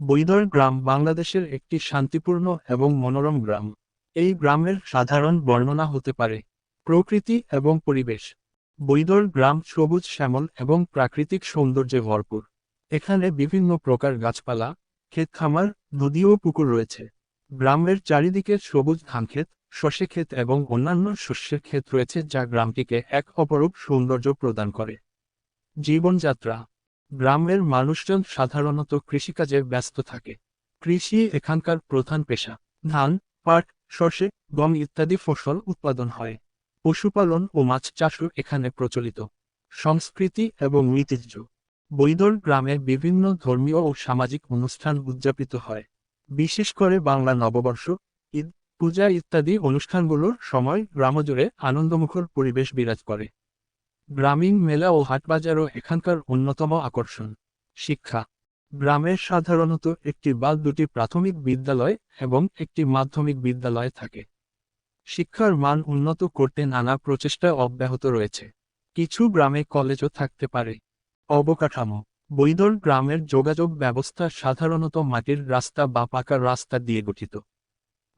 বৈদর গ্রাম বাংলাদেশের একটি শান্তিপূর্ণ এবং মনোরম গ্রাম। এই গ্রামের সাধারণ বর্ণনা হতে পারে, প্রকৃতি এবং পরিবেশ। বৈদর গ্রাম সবুজ, শ্যামল এবং প্রাকৃতিক সৌন্দর্যে ভরপুর। এখানে বিভিন্ন প্রকার গাছপালা, ক্ষেত খামার, নদী ও পুকুর রয়েছে। গ্রামের চারিদিকে সবুজ ধানক্ষেত, শস্য ক্ষেত এবং অন্যান্য শস্যের ক্ষেত রয়েছে যা গ্রামটিকে এক অপরূপ সৌন্দর্য প্রদান করে। জীবনযাত্রা গ্রামের মানুষজন সাধারণত কৃষিকাজে ব্যস্ত থাকে। কৃষি এখানকার প্রধান পেশা। ধান, পাট, সর্ষে, গম ইত্যাদি ফসল উৎপাদন হয়। পশুপালন ও মাছ চাষও এখানে প্রচলিত। সংস্কৃতি এবং ঐতিহ্য। বৈদর গ্রামে বিভিন্ন ধর্মীয় ও সামাজিক অনুষ্ঠান উদযাপিত হয়। বিশেষ করে বাংলা নববর্ষ, ঈদ, পূজা ইত্যাদি অনুষ্ঠানগুলোর সময় গ্রামজুড়ে আনন্দমুখর পরিবেশ বিরাজ করে। গ্রামীণ মেলা ও হাটবাজারও এখানকার অন্যতম আকর্ষণ। শিক্ষা। গ্রামের সাধারণত একটি বা দুটি প্রাথমিক বিদ্যালয় এবং একটি মাধ্যমিক বিদ্যালয় থাকে। শিক্ষার মান উন্নত করতে নানা প্রচেষ্টা অব্যাহত রয়েছে। কিছু গ্রামে কলেজও থাকতে পারে। অবকাঠামো। বৈদর গ্রামের যোগাযোগ ব্যবস্থা সাধারণত মাটির রাস্তা বা পাকা রাস্তা দিয়ে গঠিত।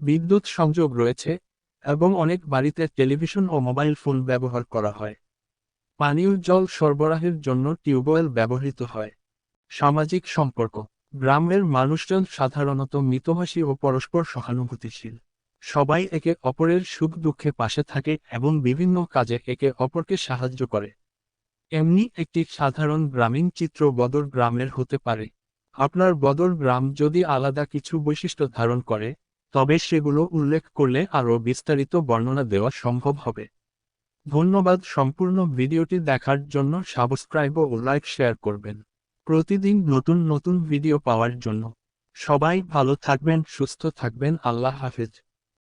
বিদ্যুৎ সংযোগ রয়েছে এবং অনেক বাড়িতে টেলিভিশন ও মোবাইল ফোন ব্যবহার করা হয়। পানীয় জল সরবরাহের জন্য টিউবওয়েল ব্যবহৃত হয়। সামাজিক সম্পর্ক। গ্রামের মানুষজন সাধারণত মিতভাষী ও পরস্পর সহানুভূতিশীল। সবাই একে অপরের সুখ দুঃখে পাশে থাকে এবং বিভিন্ন কাজে একে অপরকে সাহায্য করে। এমনি একটি সাধারণ গ্রামীণ চিত্র বদর গ্রামের হতে পারে। আপনার বদর গ্রাম যদি আলাদা কিছু বৈশিষ্ট্য ধারণ করে, তবে সেগুলো উল্লেখ করলে আরও বিস্তারিত বর্ণনা দেওয়া সম্ভব হবে। ধন্যবাদ সম্পূর্ণ ভিডিওটি দেখার জন্য সাবস্ক্রাইব ও লাইক শেয়ার করবেন। প্রতিদিন নতুন নতুন ভিডিও পাওয়ার জন্য। সবাই ভালো থাকবেন, সুস্থ থাকবেন, আল্লাহ হাফেজ।